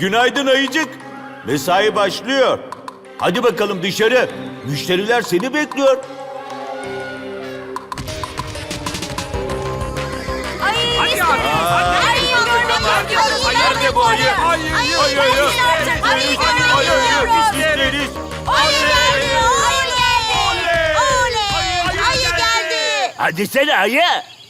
Günaydın ayıcık. Mesai başlıyor. Hadi bakalım dışarı. Müşteriler seni bekliyor. Ay, Hadi abi. Hadi. Ay, görmek istiyoruz. Ay, nerede bu ayı? Ayı, Ayı, Ayı, ayı. Ayı Ayı, ayı. İsteriz. Ayı geldi. Ayı geldi. Oley. Ayı geldi. Hadi sen ayı.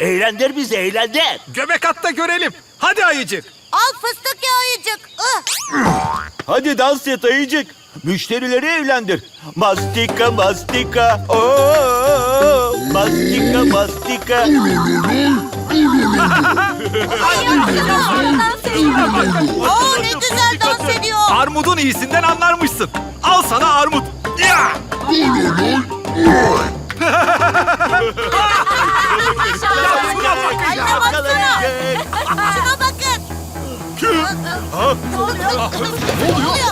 Eğlendir bizi eğlendir. Göbek atta görelim. Hadi ayıcık. Al fıstık ya ayıcık. Hadi dans et ayıcık. Müşterileri evlendir. Mastika mastika. Oo, mastika mastika. Oo ne güzel dans ediyor. Armudun iyisinden anlarmışsın. Al sana armut. Ya! Şuna bakın. Ayına baksana. Şuna bakın. Ne oluyor?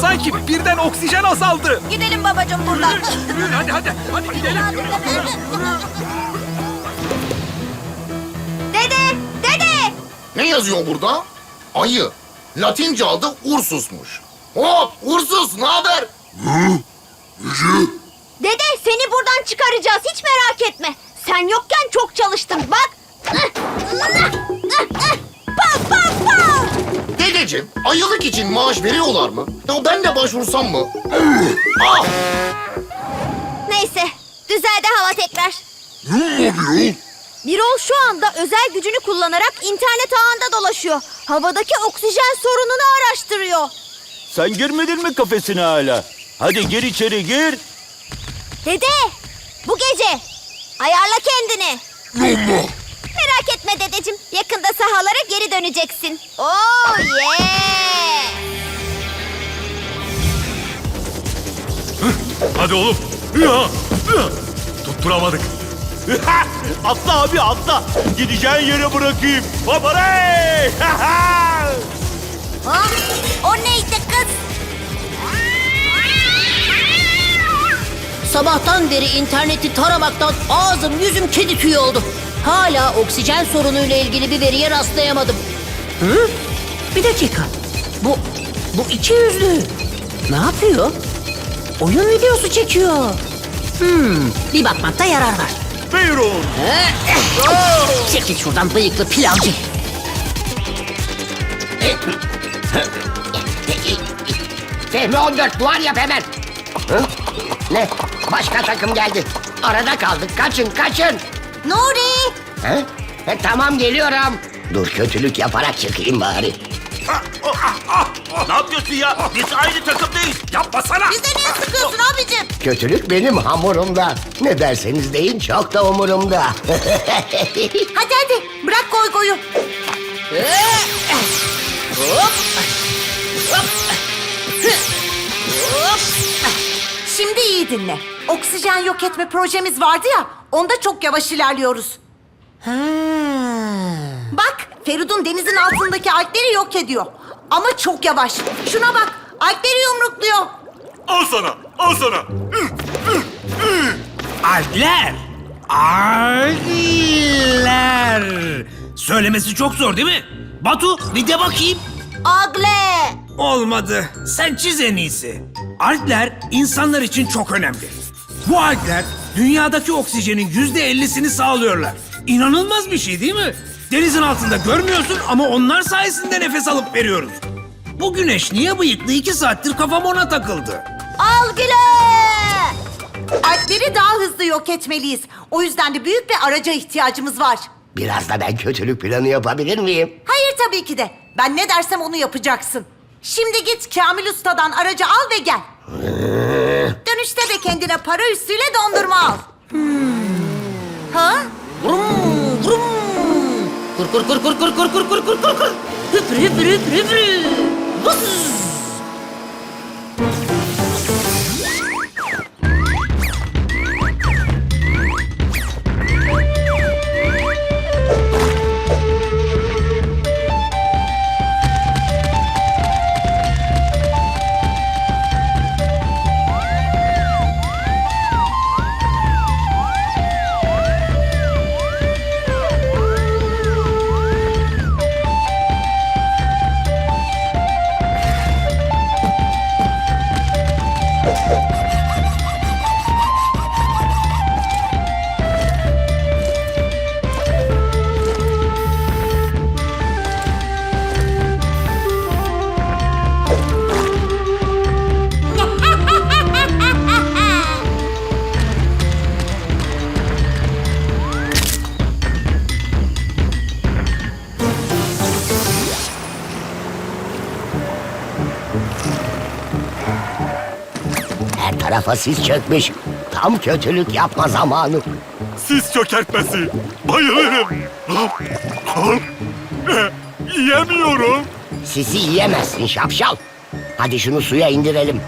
Sanki birden oksijen azaldı. Gidelim babacığım buradan. Yürüyün hadi hadi. Hadi gidelim. Dede! Dede! Ne yazıyor burada? Ayı. Latince adı Ursus'muş. Hop Ursus ne haber? Dede seni buradan çıkaracağız hiç merak etme. Sen yokken çok çalıştım bak. Pav pav. Dedeciğim ayılık için maaş veriyorlar mı? Ya ben de başvursam mı? ah! Neyse düzeldi hava tekrar. Birol şu anda özel gücünü kullanarak internet ağında dolaşıyor. Havadaki oksijen sorununu araştırıyor. Sen girmedin mi kafesine hala? Hadi gir içeri gir. Dede bu gece ayarla kendini. Etme dedeciğim. Yakında sahalara geri döneceksin. Oh yeah! Hadi oğlum. Tutturamadık. atla abi atla. Gideceğin yere bırakayım. Hoparey! Ha? O neydi kız? Sabahtan beri interneti taramaktan ağzım yüzüm kedi tüyü oldu. Hala oksijen sorunuyla ilgili bir veriye rastlayamadım. Hı? Bir dakika. Bu, bu iki yüzlü. Ne yapıyor? Oyun videosu çekiyor. Hmm, bir bakmakta yarar var. Buyurun. Çekil şuradan bıyıklı pilavcı. Fehmi 14 duvar yap hemen. Hı? Ne? Başka takım geldi. Arada kaldık. Kaçın kaçın. Nuri! He? E, tamam geliyorum. Dur kötülük yaparak çıkayım bari. Ne yapıyorsun ya? Biz aynı takımdayız. Yapmasana. Bize niye sıkıyorsun abicim? Kötülük benim hamurumda. Ne derseniz deyin çok da umurumda. Hadi hadi bırak koy koyu. Şimdi iyi dinle. Oksijen yok etme projemiz vardı ya, onda çok yavaş ilerliyoruz. Bak, Feridun denizin altındaki algleri yok ediyor. Ama çok yavaş. Şuna bak, algleri yumrukluyor. Al sana. Al sana. Algler. Algler. Söylemesi çok zor değil mi? Batu bir de bakayım. Agle! Olmadı. Sen çiz en iyisi. Algler insanlar için çok önemli. Bu algler dünyadaki oksijenin yüzde ellisini sağlıyorlar. İnanılmaz bir şey değil mi? Denizin altında görmüyorsun ama onlar sayesinde nefes alıp veriyoruz. Bu güneş niye bıyıklı iki saattir kafam ona takıldı. Algile! Algleri daha hızlı yok etmeliyiz. O yüzden de büyük bir araca ihtiyacımız var. Biraz da ben kötülük planı yapabilir miyim? Hayır tabii ki de. Ben ne dersem onu yapacaksın. Şimdi git Kamil Usta'dan aracı al ve gel. Dönüşte de kendine para üstüyle dondurma al. Ha? Vrum, vrum. Kur kur kur kur kur kur kur kur kur kur kur. Hüpür hüpür hüpür hüpür. Vız. Tarafa sis çökmüş. Tam kötülük yapma zamanı. Sis çökertmesi. Bayılırım. Yiyemiyorum. Sisi yiyemezsin şapşal. Hadi şunu suya indirelim.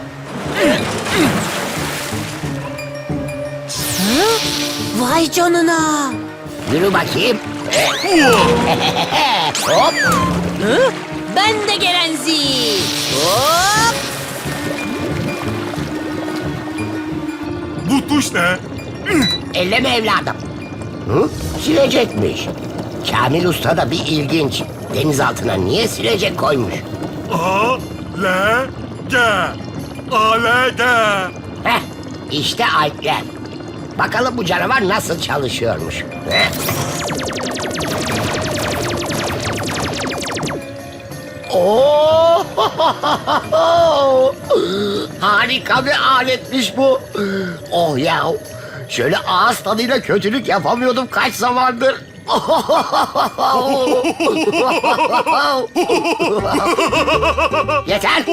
Vay canına. Yürü bakayım. Hop. Ben de gelenzi. Elleme evladım. Hı? Silecekmiş. Kamil Usta da bir ilginç. Deniz altına niye silecek koymuş? A, L, G. A, L, G. Heh, işte alpler. Bakalım bu canavar nasıl çalışıyormuş. Heh. Oo! Harika bir aletmiş bu. Oh ya. Şöyle ağız tadıyla kötülük yapamıyordum kaç zamandır. Yeter.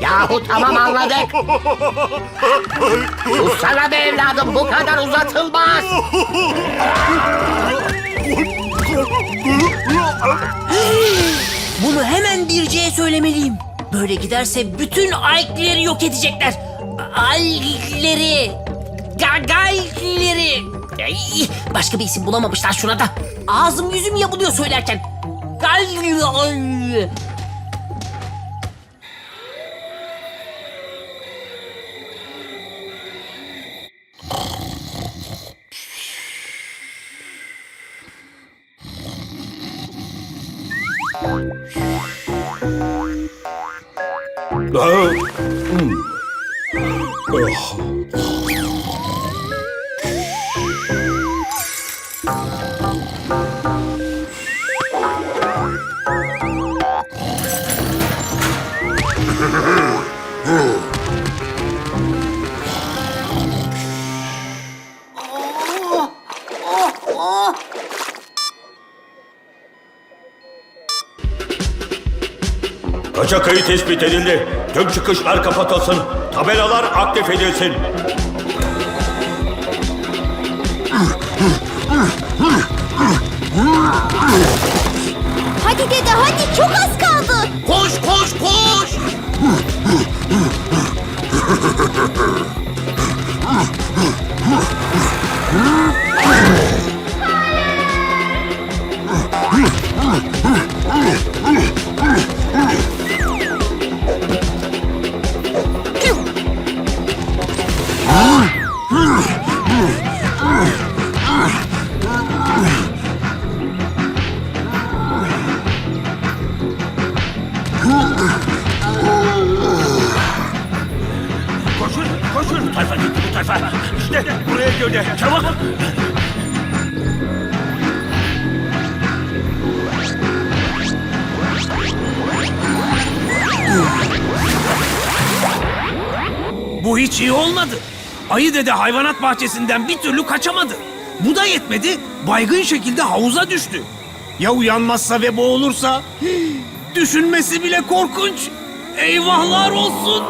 Yahu tamam anladık. Sussana be evladım bu kadar uzatılmaz. Bunu hemen Birce'ye söylemeliyim. Böyle giderse bütün algleri yok edecekler. Algleri. Gagalleri. Ay, başka bir isim bulamamışlar şuna da. Ağzım yüzüm yapılıyor söylerken. Gal... Kaçak kayı tespit edildi. Tüm çıkışlar kapatılsın. Tabelalar aktif edilsin. Hadi dede hadi çok az kaldı. Bu hiç iyi olmadı. Ayı dede hayvanat bahçesinden bir türlü kaçamadı. Bu da yetmedi. Baygın şekilde havuza düştü. Ya uyanmazsa ve boğulursa? Düşünmesi bile korkunç. Eyvahlar olsun.